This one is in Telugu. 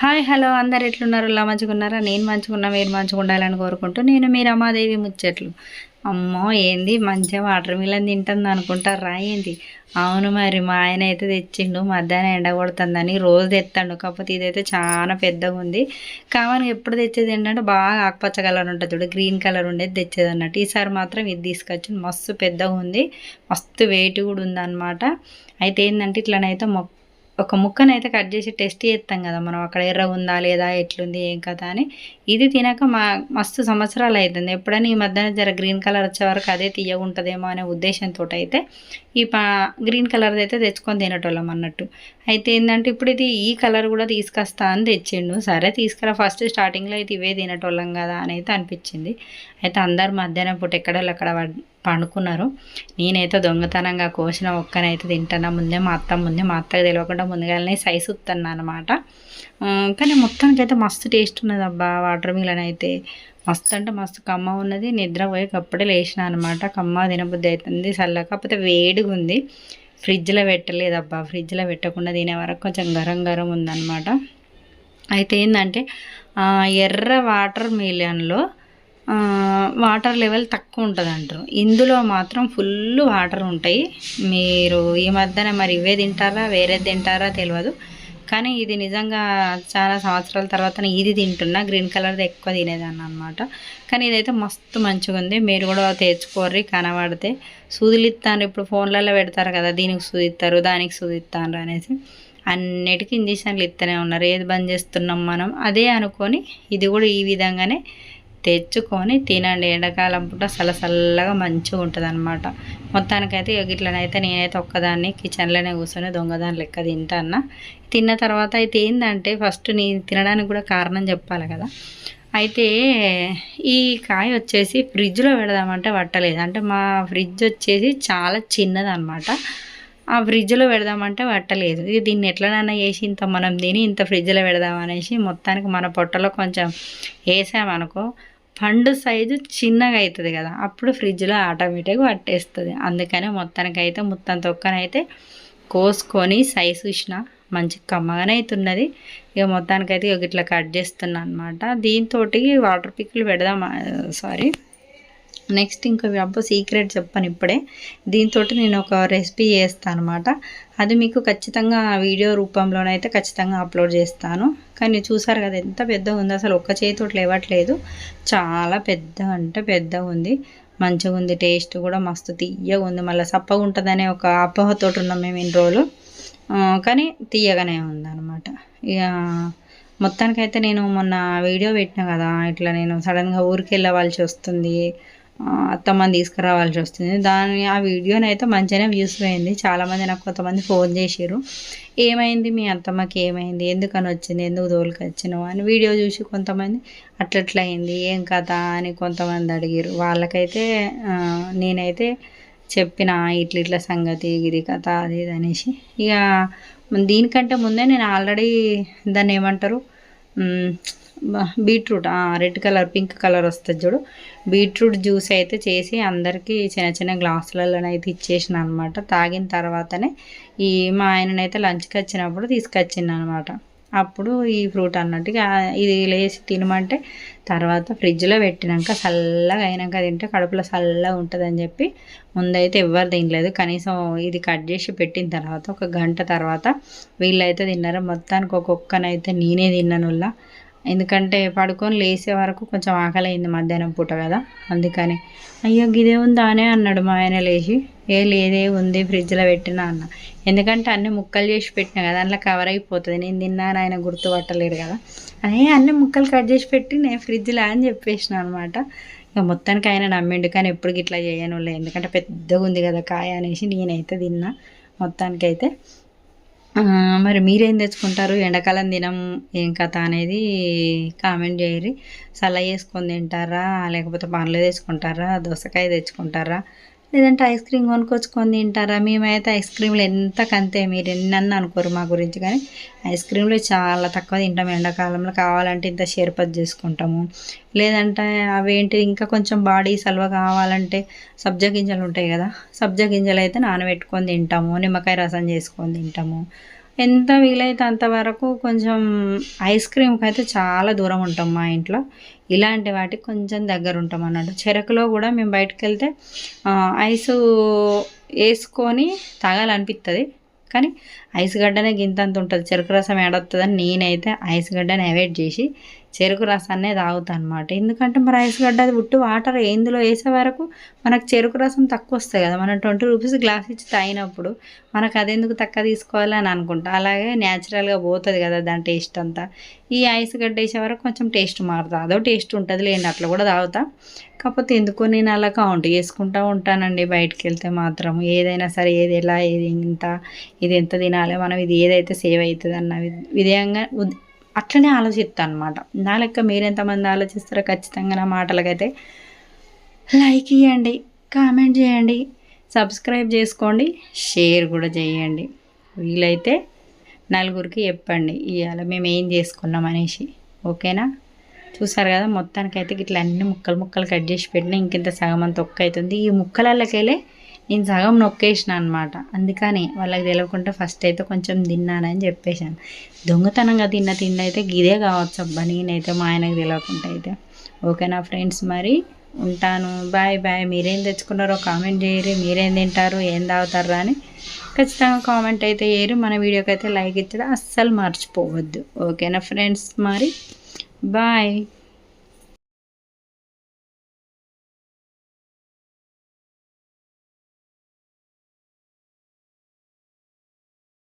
Hi hello. అందరు ఎట్లున్నారు? ఇలా మంచుకున్నారా నేను మంచుకున్నా మీరు మంచిగా ఉండాలని కోరుకుంటూ నేను మీరు రమాదేవి ముచ్చట్లు. అమ్మో ఏంది? మంచిగా వాటర్ మిలన్ తింటుంది అనుకుంటారా ఏంది? అవును మరి మా ఆయన అయితే తెచ్చిండు మధ్యాహ్నం ఎండ కొడుతుందని రోజు తెస్తాడు కాకపోతే ఇదైతే చాలా పెద్దగా ఉంది. కావాలి ఎప్పుడు తెచ్చేది ఏంటంటే బాగా ఆకుపచ్చ కలర్ ఉంటుంది చూడు గ్రీన్ కలర్ ఉండేది తెచ్చేది అన్నట్టు. ఈసారి మాత్రం ఇది తీసుకొచ్చి మస్తు పెద్దగా ఉంది. మస్తు వెయిట్ కూడా ఉందన్నమాట. అయితే ఏంటంటే ఇట్లనైతే మొక్క ఒక ముక్కనైతే కట్ చేసి టెస్ట్ చేస్తాం కదా మనం. అక్కడ ఎర్ర ఉందా లేదా ఎట్లుంది ఏం కదా అని. ఇది తినక మా మస్తు సంవత్సరాలు అవుతుంది ఎప్పుడైనా ఈ మధ్యన జర గ్రీన్ కలర్ వచ్చే వరకు అదే తీయగుంటుందేమో అనే ఉద్దేశంతో అయితే ఈ పా గ్రీన్ కలర్ అయితే తెచ్చుకొని తినటోళ్ళం అన్నట్టు. అయితే ఏంటంటే ఇప్పుడు ఇది ఈ కలర్ కూడా తీసుకొస్తా అని తెచ్చిండు. సరే తీసుకురా ఫస్ట్ స్టార్టింగ్లో అయితే ఇవే తినటోళ్ళం కదా అని అయితే అనిపించింది అయితే అందరు మధ్యాహ్నం పూట ఎక్కడోళ్ళు అక్కడ పండుకున్నారు. నేనైతే దొంగతనంగా కోసిన ఒక్కనైతే తింటాను ముందే మా అత్త ముందే మా అత్తకు తెలియకుండా ముందుగానే సైజు ఉత్తన్నా అనమాట కానీ మొత్తానికి అయితే మస్తు టేస్ట్ ఉన్నది అబ్బా వాటర్ మిలన్ అయితే. మస్తు అంటే మస్తు కమ్మ ఉన్నది నిద్ర పోయి అప్పుడే లేచిన అనమాట కమ్మ తినబుద్ధి అవుతుంది చల్ల కాకపోతే వేడిగా ఉంది. ఫ్రిడ్జ్లో పెట్టలేదబ్బా ఫ్రిడ్జ్లో పెట్టకుండా తినే వరకు కొంచెం గరం గరం ఉందన్నమాట. అయితే ఏంటంటే ఎర్ర వాటర్ మిలన్లో వాటర్ లెవెల్ తక్కువ ఉంటుంది అంటారు. ఇందులో మాత్రం ఫుల్ వాటర్ ఉంటాయి. మీరు ఈ మధ్యన మరి ఇవే తింటారా వేరే తింటారా తెలియదు కానీ ఇది నిజంగా చాలా సంవత్సరాల తర్వాత ఇది తింటున్నా గ్రీన్ కలర్ది ఎక్కువ తినేదాన్ని అనమాట కానీ ఇదైతే మస్తు మంచిగా ఉంది. మీరు కూడా తెచ్చుకోర్రి కనబడితే సూదులు ఇప్పుడు ఫోన్లలో పెడతారు కదా దీనికి సూదిస్తారు దానికి సూదిస్తారు అనేసి. అన్నిటికీ ఇంజక్షన్లు ఇస్తూనే ఉన్నారు. ఏది బంద్ చేస్తున్నాం మనం? అదే అనుకొని ఇది కూడా ఈ విధంగానే తెచ్చుకొని తినండి. ఎండాకాలం పూట చల్లగా మంచిగా ఉంటుంది అనమాట మొత్తానికైతే ఇట్లనైతే నేనైతే ఒక్కదాన్ని కిచెన్లోనే కూర్చొని దొంగదాని లెక్క తింటాన్న. తిన్న తర్వాత అయితే ఏంటంటే ఫస్ట్ నేను తినడానికి కూడా కారణం చెప్పాలి కదా. అయితే ఈ కాయ వచ్చేసి ఫ్రిడ్జ్లో పెడదామంటే పట్టలేదు. అంటే మా ఫ్రిడ్జ్ వచ్చేసి చాలా చిన్నదనమాట ఆ ఫ్రిడ్జ్లో పెడదామంటే పట్టలేదు. ఇది దీన్ని ఎట్లనైనా వేసి ఇంత మనం తిని ఇంత ఫ్రిడ్జ్లో పెడదాం అనేసి మొత్తానికి మన పొట్టలో కొంచెం వేసామనుకో పండు సైజు చిన్నగా అవుతుంది కదా అప్పుడు ఫ్రిడ్జ్లో ఆటోమేటిక్గా పట్టేస్తుంది. అందుకనే మొత్తానికి అయితే మొత్తం తొక్కనైతే కోసుకొని సైజు చూసిన మంచి కమ్మగానే అవుతున్నది ఇక మొత్తానికైతే ఇక ఇట్లా కట్ చేస్తున్నా అనమాట దీంతో వాటర్ పిక్లు పెడదాం సారీ. నెక్స్ట్ ఇంకో అబ్బో సీక్రెట్ చెప్పాను ఇప్పుడే. దీంతో నేను ఒక రెసిపీ చేస్తాను అనమాట అది మీకు ఖచ్చితంగా వీడియో రూపంలోనైతే ఖచ్చితంగా అప్లోడ్ చేస్తాను. కానీ చూసారు కదా ఎంత పెద్దగా ఉంది. అసలు ఒక్క చేతితో లేవట్లేదు. చాలా పెద్ద అంటే పెద్దగా ఉంది. మంచిగా ఉంది. టేస్ట్ కూడా మస్తు తీయగా ఉంది. మళ్ళీ సప్పగా ఉంటుందనే ఒక అపోహతో ఉన్నాం మేము ఇన్ని రోజులు. కానీ తీయగానే ఉందన్నమాట. ఇక మొత్తానికైతే నేను మొన్న వీడియో పెట్టిన కదా. ఇట్లా నేను సడన్గా ఊరికి వెళ్ళవలసి వస్తుంది. అత్తమ్మని తీసుకురావాల్సి వస్తుంది. దాని ఆ వీడియోని అయితే మంచిగానే వ్యూస్ పోయింది. చాలామంది నాకు కొంతమంది ఫోన్ చేశారు ఏమైంది మీ అత్తమ్మకి? ఏమైంది? ఎందుకని వచ్చింది? ఎందుకు తోలికి వచ్చినావు? అని వీడియో చూసి కొంతమంది అట్లట్లా అయింది? ఏం కథ? అని కొంతమంది అడిగారు వాళ్ళకైతే నేనైతే చెప్పిన ఇట్ల ఇట్ల సంగతి ఇది కథ అది ఇది అనేసి. ఇక దీనికంటే ముందే నేను ఆల్రెడీ దాన్ని ఏమంటారు beetroot red colour pink colour వస్తుంది చూడు. బీట్రూట్ జ్యూస్ అయితే చేసి అందరికీ చిన్న చిన్న గ్లాసులలోనైతే ఇచ్చేసిన అనమాట తాగిన తర్వాతనే ఈ మా ఆయననైతే లంచ్కి వచ్చినప్పుడు తీసుకొచ్చింది అనమాట అప్పుడు ఈ ఫ్రూట్ అన్నట్టు ఇది లేచి తినమంటే తర్వాత ఫ్రిడ్జ్లో పెట్టినాక చల్లగా అయినాక తింటే కడుపులో చల్లగా ఉంటుందని చెప్పి ముందైతే ఎవరు తినలేదు. కనీసం ఇది కట్ చేసి పెట్టిన తర్వాత ఒక గంట తర్వాత వీళ్ళైతే తిన్నారు. మొత్తానికి ఒక్కొక్కనైతే నేనే తిన్నాను ఎందుకంటే పడుకొని లేసే వరకు కొంచెం ఆకలి అయింది మధ్యాహ్నం పూట కదా అందుకని. అయ్యో గిదే ఉందా అనే అన్నాడు మా ఆయన లేచి. ఏ లేదే ఉంది ఫ్రిడ్జ్లో పెట్టినా అన్న. ఎందుకంటే అన్ని ముక్కలు చేసి పెట్టినా కదా అందులో కవర్ అయిపోతుంది. నేను తిన్నాను ఆయన గుర్తుపట్టలేడు కదా. అదే అన్ని ముక్కలు కట్ చేసి పెట్టి నేను ఫ్రిడ్జ్లో అని చెప్పేసిన అనమాట. ఇక మొత్తానికి ఆయన నమ్మిండు కానీ ఎప్పుడు ఇట్లా చేయను ఎందుకంటే పెద్దగా ఉంది కదా కాయ అనేసి నేనైతే తిన్నా మొత్తానికైతే. మరి మీరేం తెచ్చుకుంటారు? ఎండాకాలం దినం ఏం కథ అనేది కామెంట్ చేయరి సల్ల చేసుకొని తింటారా? లేకపోతే పండ్లు తెచ్చుకుంటారా? దోసకాయ తెచ్చుకుంటారా? లేదంటే ఐస్ క్రీమ్ కొనుక్కొచ్చుకొని తింటారా? మేమైతే ఐస్ క్రీమ్లు ఎంత కంతే మీరు ఎన్నన్న అనుకోరు మా గురించి కానీ ఐస్ క్రీమ్లు చాలా తక్కువ తింటాం. ఎండాకాలంలో కావాలంటే ఇంత షేర్పత్ చేసుకుంటాము. లేదంటే అవేంటి ఇంకా కొంచెం బాడీ సల్వ కావాలంటే సబ్జా గింజలు ఉంటాయి కదా సబ్జా గింజలు అయితే నానబెట్టుకొని తింటాము. నిమ్మకాయ రసం చేసుకొని తింటాము. ఎంత వీలైతే అంతవరకు కొంచెం ఐస్ క్రీమ్కి అయితే చాలా దూరం ఉంటాం మా ఇంట్లో. ఇలాంటి వాటికి కొంచెం దగ్గర ఉంటాం అన్నట్టు. చెరకులో కూడా మేము బయటకు వెళ్తే ఐసు వేసుకొని తాగాలనిపిస్తుంది కానీ ఐస్ గడ్డనే గింతంత ఉంటుంది చెరుకు రసం ఏడొస్తుందని నేనైతే ఐస్ గడ్డని అవాయిడ్ చేసి చెరుకు రసాన్నే తాగుతాను అనమాట ఎందుకంటే మరి ఐస్ గడ్డ అది ఉట్టు వాటర్ ఎందులో వేసే వరకు మనకు చెరుకు రసం తక్కువ వస్తాయి కదా. మనం ట్వంటీ రూపీస్ గ్లాస్ ఇచ్చి తాగినప్పుడు మనకు అదెందుకు తక్కువ తీసుకోవాలి అని అనుకుంటా. అలాగే న్యాచురల్గా పోతుంది కదా దాని టేస్ట్ అంతా. ఈ ఐస్ గడ్డ వేసే వరకు కొంచెం టేస్ట్ మారుతా అదో టేస్ట్ ఉంటుంది లేండి అట్లా కూడా తాగుతా. కాకపోతే ఎందుకో నేను అలా కౌంట్ చేసుకుంటూ ఉంటానండి బయటికి వెళ్తే మాత్రం. ఏదైనా సరే ఏది ఎలా ఏది ఇంత ఇది ఎంత తినాలి మనం ఇది ఏదైతే సేవ్ అవుతుంది అన్న విధంగా అట్లనే ఆలోచిస్తాను అనమాట నా లెక్క మీరెంతమంది ఆలోచిస్తారో ఖచ్చితంగా నా మాటలకైతే లైక్ ఇవ్వండి కామెంట్ చేయండి సబ్స్క్రైబ్ చేసుకోండి షేర్ కూడా చేయండి. వీలైతే నలుగురికి చెప్పండి ఇవాళ మేము ఏం చేసుకున్నాం అనేసి. ఓకేనా? చూసారు కదా మొత్తానికి అయితే ఇట్లా అన్ని ముక్కలు ముక్కలు కట్ చేసి పెట్టినా ఇంకింత సగం అంత ఒక్క అవుతుంది ఈ ముక్కలకెళ్ళే నేను సగం నొక్కేసిన అనమాట అందుకని వాళ్ళకి తెలియకుండా ఫస్ట్ అయితే కొంచెం తిన్నానని చెప్పేశాను. దొంగతనంగా తిన్న తిండి అయితే గిదే కావచ్చు అబ్బా నేనైతే మా ఆయనకు తెలియకుండా అయితే. ఓకేనా ఫ్రెండ్స్ మరి ఉంటాను. Bye bye. మీరేం తెచ్చుకున్నారో కామెంట్ చేయరు. మీరేం తింటారు ఏం తాగుతారు అని ఖచ్చితంగా కామెంట్ అయితే చేయరు. మన వీడియోకి అయితే లైక్ ఇచ్చడం అస్సలు మర్చిపోవద్దు. ఓకేనా ఫ్రెండ్స్ మరి బాయ్